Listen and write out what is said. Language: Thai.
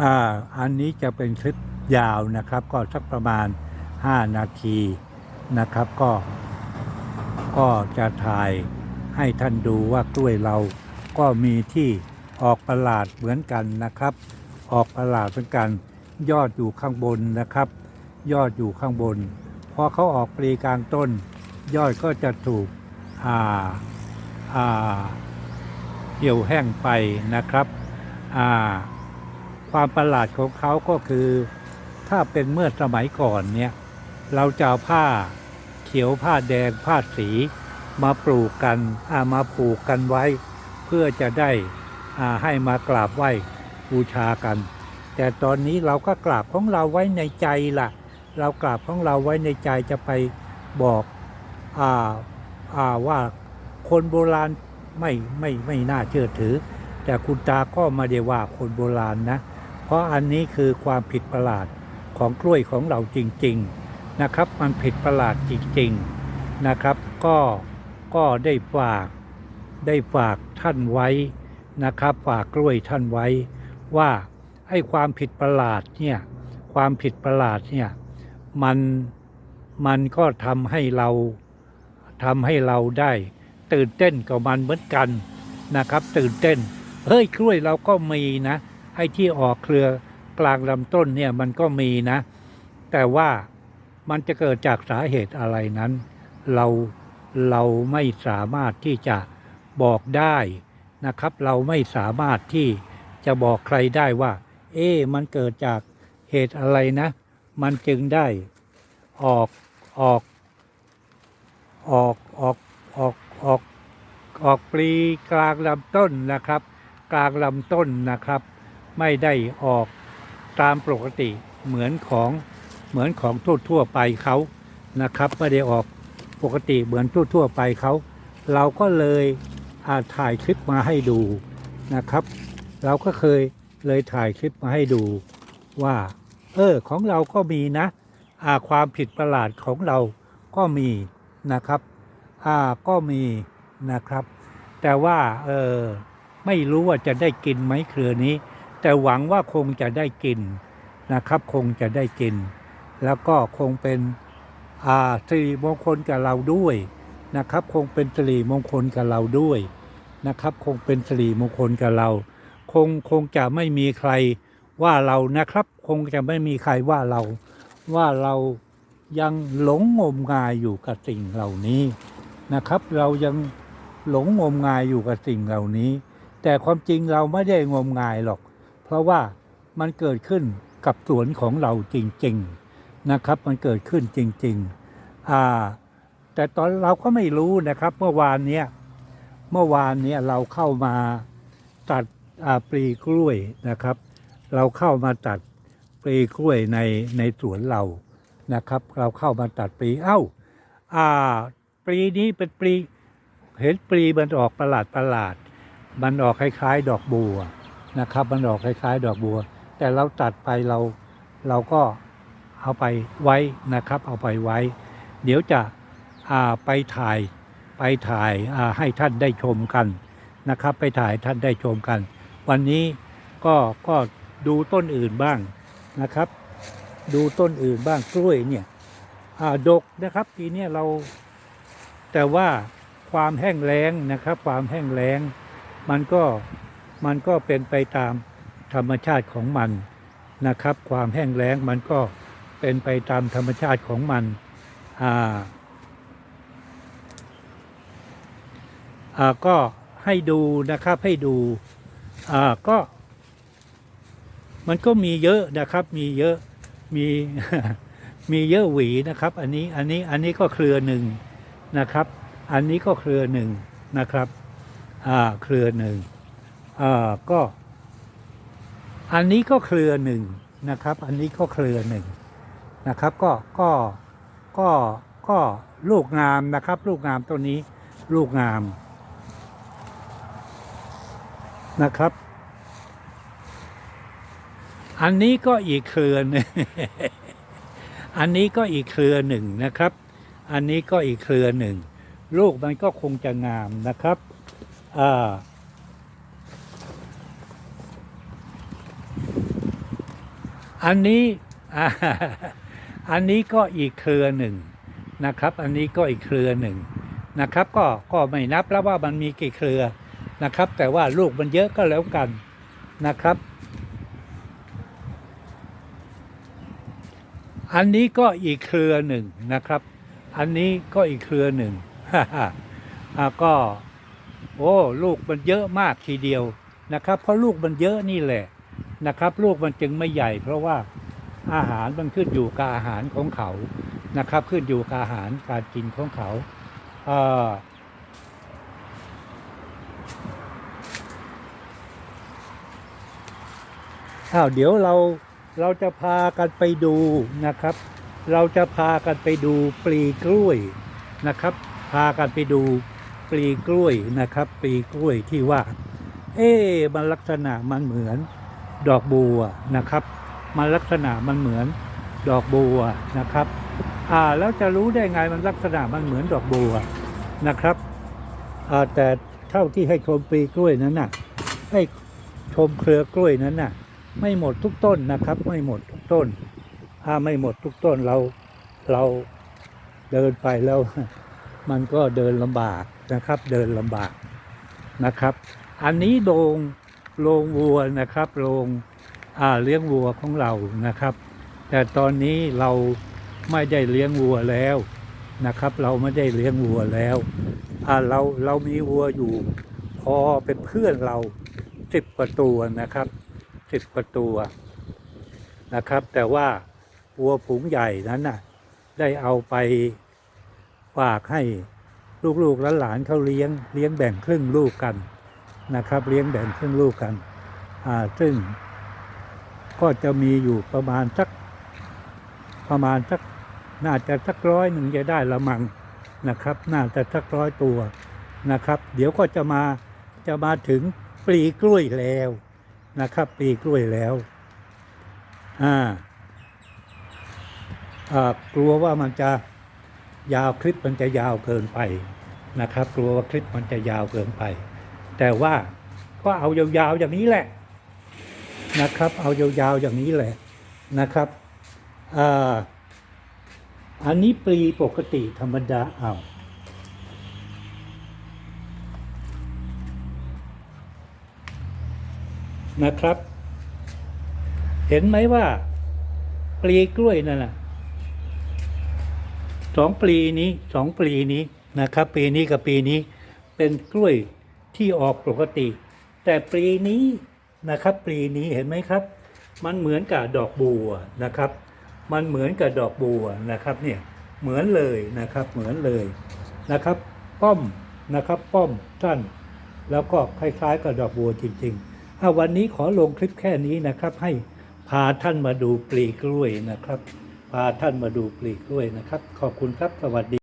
อ่าอันนี้จะเป็นคลิปยาวนะครับ ก็สักประมาณ 5 นาทีนะครับ ก็ก็จะถ่ายให้ท่านดูว่ากล้วยเราก็มีที่ออกประหลาดเหมือนกันนะครับ ออกประหลาดเหมือนกัน ยอดอยู่ข้างบนนะครับ ยอดอยู่ข้างบนพอเขาออกปลีกลางต้น ยอดก็จะถูกอ่าอ่าเหี่ยวแห้งไปนะครับอ่า ความประหลาดของเขาก็คือ ถ้าเป็นเมื่อสมัยก่อนเนี่ย เราจะเอาผ้าเขียวผ้าแดงผ้าสี มาปลูกกันอามาปลูกกันไว้ เพื่อจะได้อาให้มากราบไหว้บูชากัน แต่ตอนนี้เราก็กราบของเราไว้ในใจล่ะ เรากราบของเราไว้ในใจจะไปบอกอ่าอ่าว่าคนโบราณไม่ไม่ไม่น่าเชื่อถือ แต่คุณตาก็ไมาได้ว่าคนโบราณนะ เพราะอันนี้คือความผิดประหลาดของกล้วยของเราจริง ๆนะครับ มันผิดประหลาดจริง ๆนะครับ ก็ก็ได้ฝากได้ฝากท่านไว้นะครับ ฝากกล้วยท่านไว้ ว่าไอ้ความผิดประหลาดเนี่ยความผิดประหลาดเนี่ยมันมันก็ทำให้เราทำให้เราได้ ตื่นเต้นกับมันเหมือนกันนะครับ ตื่นเต้นเฮ้ยกล้วยเราก็มีนะ ไอ้ที่ออกเครือกลางลำต้นเนี่ยมันก็มีนะ แต่ว่ามันจะเกิดจากสาเหตุอะไรนั้น เราเราไม่สามารถที่จะบอกได้นะครับ เราไม่สามารถที่จะบอกใครได้ว่า เอ๊ะมันเกิดจากเหตุอะไรนะ มันจึงได้ออกออกออกออกออกออกออกปลีกลางลำต้นนะครับ กลางลำต้นนะครับ ไม่ได้ออกตามปกติเหมือนของเหมือนของทั่วๆไปเขานะครับไม่ได้ออกปกติเหมือนทั่วๆไปเขาเราก็เลยอาถ่ายคลิปมาให้ดูนะครับ เราก็เคยเลยถ่ายคลิปมาให้ดูว่า เออของเราก็มีนะอ่าความผิดประหลาดของเราก็มีนะครับอ่าก็มีนะครับ แต่ว่าเออไม่รู้ว่าจะได้กินไหมเครือนี้ แต่หวังว่าคงจะได้กินนะครับ คงจะได้กิน แล้วก็คงเป็นอาสิริมงคลกับเราด้วยนะครับ คงเป็นสิริมงคลกับเราด้วยนะครับ คงเป็นสิริมงคลกับเรา คงคงจะไม่มีใครว่าเรานะครับ คงจะไม่มีใครว่าเราว่าเรายังหลงงมงายอยู่กับสิ่งเหล่านี้นะครับ เรายังหลงงมงายอยู่กับสิ่งเหล่านี้ แต่ความจริงเราไม่ได้งมงายหรอก เพราะว่ามันเกิดขึ้นกับสวนของเราจริง ๆนะครับ มันเกิดขึ้นจริงๆอ่าแต่ตอนเราก็ไม่รู้นะครับ เมื่อวานเนี้ยเมื่อวานเนี้ยเราเข้ามาตัดปลีกล้วยนะครับ เราเข้ามาตัดปลีกล้วยในในสวนเรานะครับ เราเข้ามาตัดปลีเอ้าอ่าปลีนี้เป็นปลีเห็นปลีมันออกประหลาดประหลาด มันออกคล้ายๆ ดอกบัว นะครับ มันออกคล้ายๆ ดอกบัว แต่เราตัดไปเราเราก็เอาไปไว้นะครับ เอาไปไว้ เดี๋ยวจะไปถ่ายไปถ่ายาให้ท่านได้ชมกันนะครับ ไปถ่ายท่านได้ชมกัน วันนี้ก็ก็ดูต้นอื่นบ้างนะครับ ดูต้นอื่นบ้างกล้วยเนี่ยอ่าดกนะครับปีนี้เราแต่ว่าความแห้งแล้งนะครับ ความแห้งแล้งมันก็ มันก็เป็นไปตามธรรมชาติของมันนะครับ ความแห้งแล้งมันก็เป็นไปตามธรรมชาติของมันอ่าอ่าก็ให้ดูนะครับให้ดูอ่าก็ มันก็มีเยอะนะครับ มีเยอะมีมีเยอะหวีนะครับ อันนี้อันนี้อันนี้ก็เครือหนึ่งนะครับ อันนี้ก็เครือหนึ่งนะครับ อ่าเครือหนึ่ง อ่าก็ อันนี้ก็เครือหนึ่งนะครับ อันนี้ก็เครือหนึ่งนะครับ ก็ก็ก็ก็ลูกงามนะครับ ลูกงามตัวนี้ลูกงามนะครับ อันนี้ก็อีกเครือหนึ่งอันนี้ก็อีกเครือหนึ่งนะครับ อันนี้ก็อีกเครือหนึ่งลูกมันก็คงจะงามนะครับอ่า อันนี้อันนี้ก็อีกเครือหนึ่งนะครับ อันนี้ก็อีกเครือหนึ่งนะครับ ก็ก็ไม่นับแล้วว่ามันมีกี่เครือนะครับ แต่ว่าลูกมันเยอะก็แล้วกันนะครับ อันนี้ก็อีกเครือหนึ่งนะครับ อันนี้ก็อีกเครือหนึ่งอ่าก็ โอ้ลูกมันเยอะมากทีเดียวนะครับ เพราะลูกมันเยอะนี่แหละ นะครับ ลูกมันจึงไม่ใหญ่ เพราะว่าอาหารมันขึ้นอยู่กับอาหารของเขานะครับ ขึ้นอยู่กับอาหารการกินของเขาเอ่ออ้าวเดี๋ยวเราเราจะพากันไปดูนะครับ เราจะพากันไปดูปลีกล้วยนะครับ พากันไปดูปลีกล้วยนะครับ ปลีกล้วยที่ว่า เอ๊มันลักษณะมันเหมือน ดอกบัวนะครับ มันลักษณะมันเหมือนดอกบัวนะครับอ่าแล้วจะรู้ได้ไงมันลักษณะมันเหมือนดอกบัวนะครับอ่าแต่เท่าที่ให้ชมปีกล้วยนั้นน่ะให้ชมเครือกล้วยนั้นน่ะ ไม่หมดทุกต้นนะครับ ไม่หมดทุกต้นถ้าไม่หมดทุกต้นเราเราเดินไปแล้ว มันก็เดินลำบากนะครับ เดินลำบากนะครับ อันนี้โรง โรงวัวนะครับโรงเลี้ยงวัวของเรานะครับ แต่ตอนนี้เราไม่ได้เลี้ยงวัวแล้วนะครับ เราไม่ได้เลี้ยงวัวแล้วเราเรามีวัวอยู่ พอเป็นเพื่อนเราสิบกว่าตัวนะครับสิบกว่าตัวนะครับ แต่ว่าวัวฝูงใหญ่นั้นน่ะได้เอาไปฝากให้ลูกๆหลานเขาเลี้ยงเลี้ยงแบ่งครึ่งลูกกัน นะครับ เลี้ยงแบ่งครึ่งลูกกันซึ่งก็จะมีอยู่ประมาณสักประมาณสักน่าจะสักร้อยหนึ่งจะได้ละมังนะครับ น่าจะสักร้อยตัวนะครับ เดี๋ยวก็จะมาจะมาถึงปลีกล้วยแล้วนะครับปลีกล้วยแล้วอ่าอ่ากลัวว่ามันจะยาวคลิปมันจะยาวเกินไปนะครับ กลัวว่าคลิปมันจะยาวเกินไป แต่ว่าก็เอายาวๆอย่างนี้แหละนะครับ เอายาวๆอย่างนี้แหละนะครับอ่าอันนี้ปลีปกติธรรมดาเอานะครับ เห็นไหมว่า ปลีกล้วยนั่นน่ะสองปลีนี้สองปลีนี้นะครับ ปีนี้กับปีนี้เป็นกล้วย ที่ออกปกติ แต่ปีนี้นะครับปีนี้เห็นไหมครับ มันเหมือนกับดอกบัวนะครับ มันเหมือนกับดอกบัวนะครับเนี่ยเหมือนเลยนะครับเหมือนเลยนะครับ ป้อมนะครับป้อมสั้นแล้วก็คล้ายๆกับดอกบัวจริงๆเอาวันนี้ขอลงคลิปแค่นี้นะครับ ให้พาท่านมาดูปลีกล้วยนะครับ พาท่านมาดูปลีกล้วยนะครับ ขอบคุณครับสวัสดี